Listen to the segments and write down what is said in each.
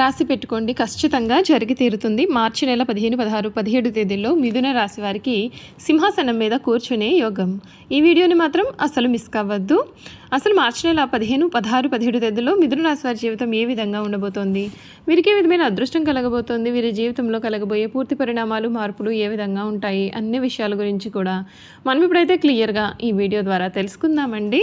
రాసి పెట్టుకోండి. ఖచ్చితంగా జరిగి తీరుతుంది. మార్చి నెల పదిహేను పదహారు పదిహేడు తేదీల్లో మిథున రాశి వారికి సింహాసనం మీద కూర్చునే యోగం. ఈ వీడియోని మాత్రం అసలు మిస్ కావద్దు. అసలు మార్చి నెల పదిహేను పదహారు పదిహేడు తేదీల్లో మిథున రాశి వారి జీవితం ఏ విధంగా ఉండబోతోంది? వీరికి ఏ విధమైన అదృష్టం కలగబోతోంది? వీరి జీవితంలో కలగబోయే పూర్తి పరిణామాలు మార్పులు ఏ విధంగా ఉంటాయి? అన్ని విషయాల గురించి కూడా మనం ఇప్పుడైతే క్లియర్గా ఈ వీడియో ద్వారా తెలుసుకుందామండి.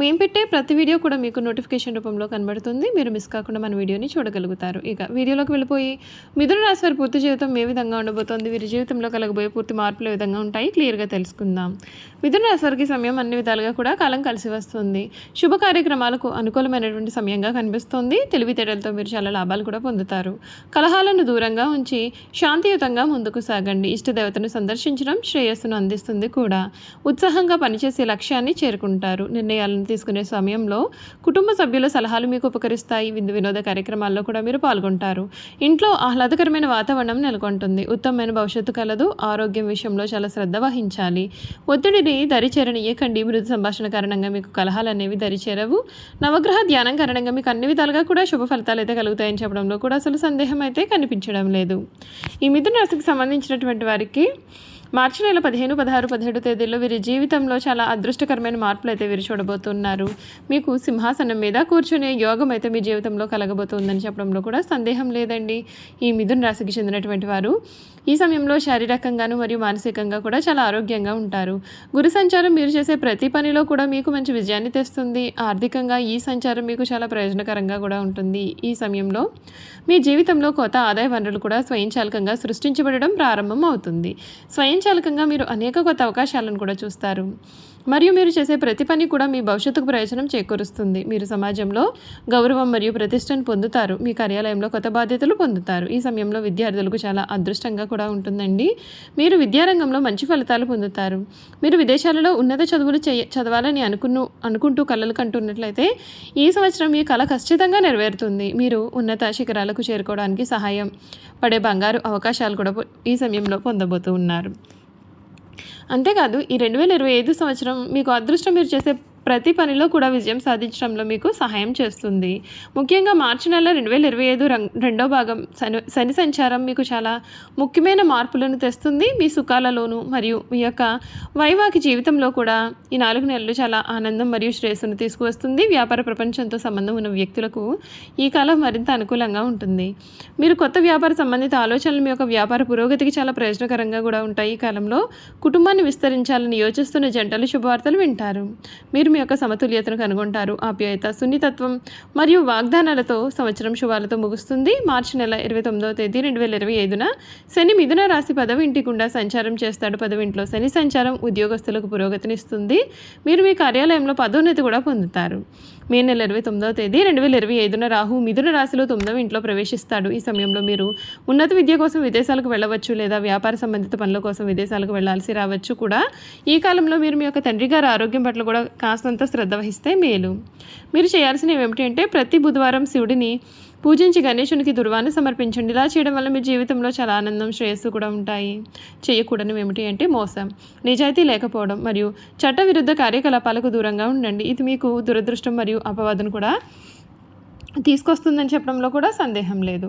మేము పెట్టే ప్రతి వీడియో కూడా మీకు నోటిఫికేషన్ రూపంలో కనబడుతుంది. మీరు మిస్ కాకుండా మన వీడియోని చూడగలుగుతారు. ఇక వీడియోలోకి వెళ్ళిపోయి మిథున రాశి వారి పూర్తి జీవితం ఏ విధంగా ఉండబోతోంది? వీరి జీవితంలో కలగబోయే పూర్తి మార్పులు ఏ విధంగా ఉంటాయి? క్లియర్గా తెలుసుకుందాం. మిథున రాశి వారికి సమయం అన్ని విధాలుగా కూడా కాలం కలిసి వస్తుంది. శుభ కార్యక్రమాలకు అనుకూలమైనటువంటి సమయంగా కనిపిస్తుంది. తెలివితేటలతో మీరు చాలా లాభాలు కూడా పొందుతారు. కలహాలను దూరంగా ఉంచి శాంతియుతంగా ముందుకు సాగండి. ఇష్టదేవతను సందర్శించడం శ్రేయస్సును అందిస్తుంది కూడా. ఉత్సాహంగా పనిచేసే లక్ష్యాన్ని చేరుకుంటారు. నిర్ణయాలను తీసుకునే సమయంలో కుటుంబ సభ్యుల సలహాలు మీకు ఉపకరిస్తాయి. విందు వినోద కార్యక్రమాల్లో కూడా మీరు పాల్గొంటారు. ఇంట్లో ఆహ్లాదకరమైన వాతావరణం నెలకొంటుంది. ఉత్తమమైన భవిష్యత్తు కలదు. ఆరోగ్యం విషయంలో చాలా శ్రద్ధ వహించాలి. ఒత్తిడిని దరిచేరనియకండి మృదు సంభాషణ కారణంగా మీకు కలహాలు అనేవి దరిచేరవు. నవగ్రహ ధ్యానం కారణంగా మీకు అన్ని విధాలుగా కూడా శుభ ఫలితాలు అయితే కలుగుతాయని చెప్పడంలో కూడా అసలు సందేహం అయితే కనిపించడం లేదు. ఈ మిథున రాశికి సంబంధించినటువంటి వారికి మార్చి నెల పదిహేను పదహారు పదిహేడు తేదీల్లో వీరి జీవితంలో చాలా అదృష్టకరమైన మార్పులు అయితే వీరు చూడబోతున్నారు. మీకు సింహాసనం మీద కూర్చునే యోగం అయితే మీ జీవితంలో కలగబోతుందని చెప్పడంలో కూడా సందేహం లేదండి. ఈ మిథున రాశికి చెందినటువంటి వారు ఈ సమయంలో శారీరకంగాను మరియు మానసికంగా కూడా చాలా ఆరోగ్యంగా ఉంటారు. గురు సంచారం మీరు చేసే ప్రతి పనిలో కూడా మీకు మంచి విజయాన్ని తెస్తుంది. ఆర్థికంగా ఈ సంచారం మీకు చాలా ప్రయోజనకరంగా కూడా ఉంటుంది. ఈ సమయంలో మీ జీవితంలో కొత్త ఆదాయ వనరులు కూడా స్వయంచాలకంగా సృష్టించబడడం ప్రారంభం అవుతుంది స్వయం స్వయంచాలకంగా మీరు అనేక కొత్త అవకాశాలను కూడా చూస్తారు. మరియు మీరు చేసే ప్రతి పని కూడా మీ భవిష్యత్తుకు ప్రయోజనం చేకూరుస్తుంది. మీరు సమాజంలో గౌరవం మరియు ప్రతిష్టను పొందుతారు. మీ కార్యాలయంలో కొత్త బాధ్యతలు పొందుతారు. ఈ సమయంలో విద్యార్థులకు చాలా అదృష్టంగా కూడా ఉంటుందండి. మీరు విద్యారంగంలో మంచి ఫలితాలు పొందుతారు. మీరు విదేశాలలో ఉన్నత చదువులు చేయ చదవాలని అనుకున్న అనుకుంటూ కలలు కంటున్నట్లయితే ఈ సంవత్సరం మీ కళ ఖచ్చితంగా నెరవేరుతుంది. మీరు ఉన్నత శిఖరాలకు చేరుకోవడానికి సహాయం పడే బంగారు అవకాశాలు కూడా ఈ సమయంలో పొందబోతూ ఉన్నారు. అంతేకాదు ఈ రెండు వేల ఇరవై ఐదు సంవత్సరం మీకు అదృష్టం మీరు చేసే ప్రతి పనిలో కూడా విజయం సాధించడంలో మీకు సహాయం చేస్తుంది. ముఖ్యంగా మార్చి నెల రెండు వేల ఇరవై ఐదు రం- రెండో భాగం శని శని సంచారం మీకు చాలా ముఖ్యమైన మార్పులను తెస్తుంది. మీ సుఖాలలోనూ మరియు మీ యొక్క వైవాహిక జీవితంలో కూడా ఈ నాలుగు నెలలు చాలా ఆనందం మరియు శ్రేయస్సును తీసుకువస్తుంది. వ్యాపార ప్రపంచంతో సంబంధం ఉన్న వ్యక్తులకు ఈ కాలం మరింత అనుకూలంగా ఉంటుంది. మీరు కొత్త వ్యాపార సంబంధిత ఆలోచనలు మీ యొక్క వ్యాపార పురోగతికి చాలా ప్రయోజనకరంగా కూడా ఉంటాయి. ఈ కాలంలో కుటుంబాన్ని విస్తరించాలని యోచిస్తున్న జంటలు శుభవార్తలు వింటారు. మీరు మీ యొక్క సమతుల్యతను కనుగొంటారు. ఆప్యాయత సున్నితత్వం మరియు వాగ్దానాలతో సంవత్సరం శుభాలతో ముగుస్తుంది. మార్చి నెల ఇరవై తొమ్మిదవ తేదీ రెండు వేల ఇరవై ఐదున శని మిథున రాశి పదవి ఇంటి గుండా సంచారం చేస్తాడు. పదవి ఇంట్లో శని సంచారం ఉద్యోగస్తులకు పురోగతినిస్తుంది. మీరు మీ కార్యాలయంలో పదోన్నతి కూడా పొందుతారు. మే నెల ఇరవై తొమ్మిదవ తేదీ రెండు వేల ఇరవై ఐదున రాహు మిథున రాశిలో తొమ్మిదవ ఇంట్లో ప్రవేశిస్తాడు. ఈ సమయంలో మీరు ఉన్నత విద్య కోసం విదేశాలకు వెళ్ళవచ్చు లేదా వ్యాపార సంబంధిత పనుల కోసం విదేశాలకు వెళ్ళాల్సి రావచ్చు కూడా. ఈ కాలంలో మీరు మీ యొక్క తండ్రి గారి ఆరోగ్యం పట్ల కూడా కాస్తంత శ్రద్ధ వహిస్తే మేలు. మీరు చేయాల్సినవి ఏమిటి అంటే ప్రతి బుధవారం శివుడిని పూజించి గణేశునికి దుర్వాన్ని సమర్పించండి. ఇలా చేయడం వల్ల మీ జీవితంలో చాలా ఆనందం శ్రేయస్సు కూడా ఉంటాయి. చేయకూడనివి ఏమిటి అంటే మోసం నిజాయితీ లేకపోవడం మరియు చట్టవిరుద్ధ కార్యకలాపాలకు దూరంగా ఉండండి. ఇది మీకు దురదృష్టం మరియు అపవాదం కూడా తీసుకొస్తుందని చెప్పడంలో కూడా సందేహం లేదు.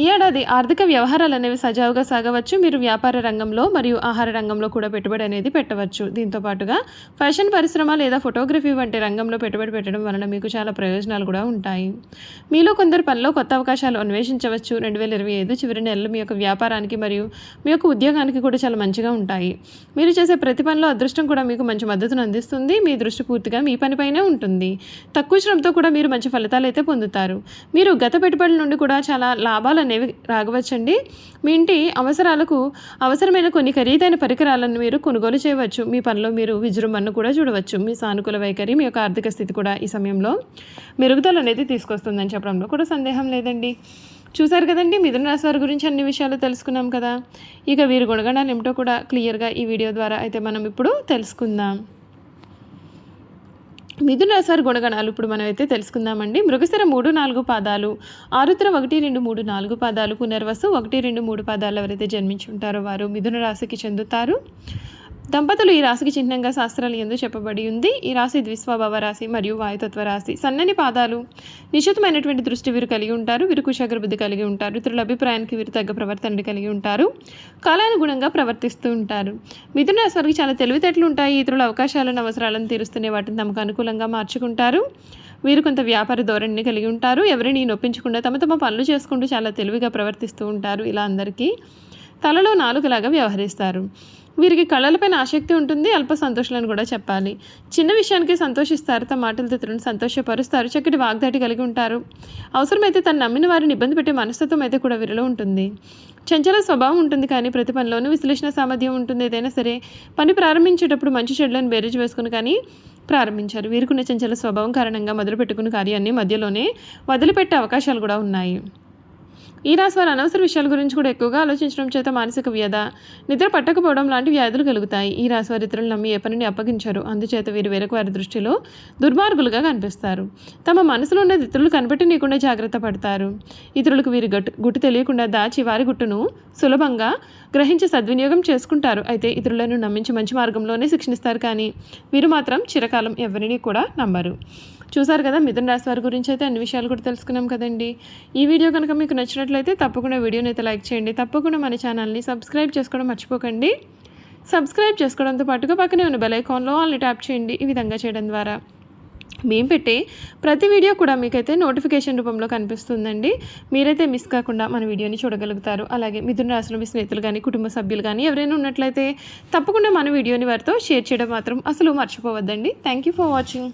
ఈ ఏడాది ఆర్థిక వ్యవహారాలు అనేవి సజావుగా సాగవచ్చు. మీరు వ్యాపార రంగంలో మరియు ఆహార రంగంలో కూడా పెట్టుబడి అనేది పెట్టవచ్చు. దీంతో పాటుగా ఫ్యాషన్ పరిశ్రమ లేదా ఫోటోగ్రఫీ వంటి రంగంలో పెట్టుబడి పెట్టడం వలన మీకు చాలా ప్రయోజనాలు కూడా ఉంటాయి. మీలో కొందరు పనిలో కొత్త అవకాశాలు అన్వేషించవచ్చు. రెండు వేల ఇరవై ఐదు చివరి నెలలు మీ యొక్క వ్యాపారానికి మరియు మీ యొక్క ఉద్యోగానికి కూడా చాలా మంచిగా ఉంటాయి. మీరు చేసే ప్రతి పనిలో అదృష్టం కూడా మీకు మంచి మద్దతును అందిస్తుంది. మీ దృష్టి పూర్తిగా మీ పనిపైనే ఉంటుంది. తక్కువ శ్రమతో కూడా మీరు మంచి ఫలితాలు అయితే పొందుతారు. మీరు గత పెట్టుబడుల నుండి కూడా చాలా లాభాలు అనేవి రాగవచ్చండి. మీ ఇంటి అవసరాలకు అవసరమైన కొన్ని ఖరీదైన పరికరాలను మీరు కొనుగోలు చేయవచ్చు. మీ పనిలో మీరు విజృంభణను కూడా చూడవచ్చు. మీ సానుకూల వైఖరి మీ యొక్క ఆర్థిక స్థితి కూడా ఈ సమయంలో మెరుగుదల అనేది తీసుకొస్తుందని చెప్పడంలో కూడా సందేహం లేదండి. చూశారు కదండి మిథున రాశి వారి గురించి అన్ని విషయాలు తెలుసుకున్నాం కదా. ఇక వీరి గుణగణాలు ఏమిటో కూడా క్లియర్గా ఈ వీడియో ద్వారా అయితే మనం ఇప్పుడు తెలుసుకుందాం. మిథున రాశి గుణగణాలు ఇప్పుడు మనం అయితే తెలుసుకుందామండి. మృగశిర మూడు నాలుగు పాదాలు ఆరుద్ర ఒకటి రెండు మూడు నాలుగు పాదాలు పునర్వసు ఒకటి రెండు మూడు పాదాలు ఎవరైతే జన్మించి ఉంటారో వారు మిథున రాశికి చెందుతారు. దంపతులు ఈ రాశికి చిహ్నంగా శాస్త్రాలు ఎందు చెప్పబడి ఉంది. ఈ రాశి ద్విస్వభావ రాశి మరియు వాయుతత్వ రాశి. సన్నని పాదాలు నిశ్చితమైనటువంటి దృష్టి వీరు కలిగి ఉంటారు. వీరు కుశాగ్ర బుద్ధి కలిగి ఉంటారు. ఇతరుల అభిప్రాయానికి వీరు తగ్గ ప్రవర్తనని కలిగి ఉంటారు. కాలానుగుణంగా ప్రవర్తిస్తూ ఉంటారు. మిథున రాశి వారికి చాలా తెలివితేటలు ఉంటాయి. ఇతరుల అవకాశాలను అవసరాలను తీరుస్తూనే వాటిని తమకు అనుకూలంగా మార్చుకుంటారు. వీరు కొంత వ్యాపార ధోరణిని కలిగి ఉంటారు. ఎవరిని నొప్పించకుండా తమ తమ పనులు చేసుకుంటూ చాలా తెలివిగా ప్రవర్తిస్తూ ఉంటారు. ఇలా అందరికీ తలలో నాలుగులాగా వ్యవహరిస్తారు. వీరికి కళలపైన ఆసక్తి ఉంటుంది అల్ప సంతోషాలను కూడా చెప్పాలి. చిన్న విషయానికి సంతోషిస్తారు తమ మాటలతో ఇతరులను సంతోషపరుస్తారు చక్కటి వాగ్దాటి కలిగి ఉంటారు. అవసరమైతే తను నమ్మిన వారిని ఇబ్బంది పెట్టే మనస్తత్వం అయితే కూడా వీరిలో ఉంటుంది. చంచల స్వభావం ఉంటుంది కానీ ప్రతి పనిలోనూ విశ్లేషణ సామర్థ్యం ఉంటుంది. ఏదైనా సరే పని ప్రారంభించేటప్పుడు మంచి చెడులను బేరేజ్ వేసుకుని కానీ ప్రారంభించారు. వీరికున్న చంచల స్వభావం కారణంగా మొదలుపెట్టుకున్న కార్యాన్ని మధ్యలోనే వదిలిపెట్టే అవకాశాలు కూడా ఉన్నాయి. ఈ రాశి వారు అనవసర విషయాల గురించి కూడా ఎక్కువగా ఆలోచించడం చేత మానసిక వ్యధ నిద్ర పట్టకపోవడం లాంటి వ్యాధులు కలుగుతాయి. ఈ రాశి వారు ఇతరులు నమ్మి ఏ పనిని అప్పగించారు. అందుచేత వీరు వేరొక వారి దృష్టిలో దుర్మార్గులుగా కనిపిస్తారు. తమ మనసులో ఉన్నది ఇతరులు కనిపెట్టనీయకుండా జాగ్రత్త పడతారు. ఇతరులకు వీరి గట్టు గుట్టు తెలియకుండా దాచి వారి గుట్టును సులభంగా గ్రహించి సద్వినియోగం చేసుకుంటారు. అయితే ఇతరులను నమ్మించి మంచి మార్గంలోనే శిక్షణిస్తారు కానీ వీరు మాత్రం చిరకాలం ఎవరిని కూడా నమ్మరు. చూసారు కదా మిథున రాశి వారి గురించి అయితే అన్ని విషయాలు కూడా తెలుసుకున్నాం కదండి. ఈ వీడియో కనుక మీకు నచ్చినట్లయితే తప్పకుండా వీడియోని అయితే లైక్ చేయండి. తప్పకుండా మన ఛానల్ని సబ్స్క్రైబ్ చేసుకోవడం మర్చిపోకండి. సబ్స్క్రైబ్ చేసుకోవడంతో పాటుగా పక్కనే ఉన్న బెల్ ఐకాన్లో ఆల్ని ట్యాప్ చేయండి. ఈ విధంగా చేయడం ద్వారా మేము పెట్టే ప్రతి వీడియో కూడా మీకైతే నోటిఫికేషన్ రూపంలో కనిపిస్తుందండి. మీరైతే మిస్ కాకుండా మన వీడియోని చూడగలుగుతారు. అలాగే మిథున రాశిలో మీ స్నేహితులు కానీ కుటుంబ సభ్యులు కానీ ఎవరైనా ఉన్నట్లయితే తప్పకుండా మన వీడియోని వారితో షేర్ చేయడం మాత్రం అసలు మర్చిపోవద్దండి. Thank you for watching